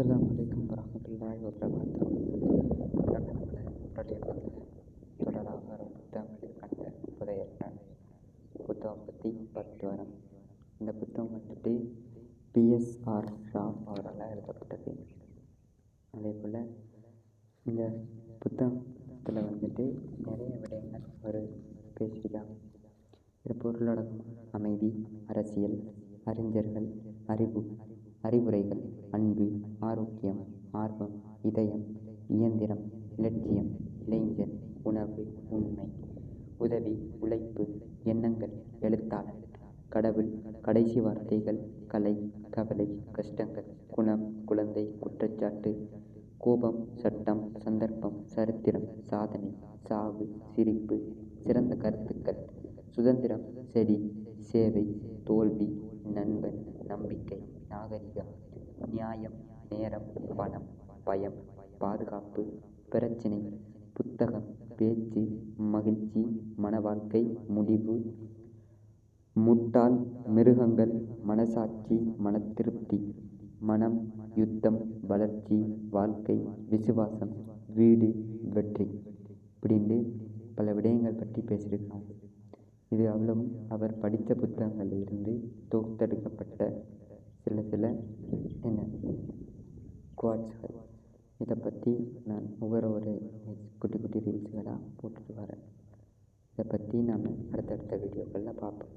அஸ்லாம் வலைக்கம் வரமத்துல்லாய் வபரகாத்துஹு. தொடராக புத்தகங்களில் கண்ட புதைய புத்தகம் பற்றி பார்த்து வரோம். இந்த புத்தகம் வந்துட்டு பிஎஸ்ஆர் ராம் அவரால் எழுதப்பட்டது. அதே போல் இந்த புத்தகத்தில் வந்துட்டு நிறைய விடயங்கள் அவர் பேசியிருக்காங்க. இது பொருளடக்கம் அமைதி அரசியல் அறிஞர்கள் அறிவு அறிவுரைகள் அன்பு ஆரோக்கியம் ஆர்வம் இதயம் இயந்திரம் இலட்சியம் இளைஞர் உணவு உண்மை உதவி உழைப்பு எண்ணங்கள் எழுத்தாளர் கடவுள் கடைசி வார்த்தைகள் கலை கவலை கஷ்டங்கள் குணம் குழந்தை குற்றச்சாட்டு கோபம் சட்டம் சந்தர்ப்பம் சரித்திரம் சாதனை சாவு சிரிப்பு சிறந்த கருத்துக்கள் சுதந்திரம் செடி சேவை தோல்வி நண்பன் நம்பிக்கை நாகரிகம் நியாயம் நேரம் பணம் பயம் பாதுகாப்பு பிரச்சினை புத்தகம் பேச்சு மகிழ்ச்சி மனவாழ்க்கை முடிவு முட்டாள் மிருகங்கள் மனசாட்சி மனத்திருப்தி மனம் யுத்தம் வளர்ச்சி வாழ்க்கை விசுவாசம் வீடு வெற்றி இப்படின்னு பல விடயங்கள் பற்றி பேசியிருக்காங்க இது அவ்வளவும் அவர் படித்த புத்தகங்களில் இருந்து தொகுத்தெடுக்கப்பட்ட சில சில என்ன? குவாட்ஸ்கள் இதை பற்றி நான் ஒவ்வொரு ஒரு குட்டி குட்டி ரீல்ஸுகளாக போட்டுட்டு வரேன். இதை பற்றி நாம் அடுத்தடுத்த வீடியோக்களில் பார்ப்போம்.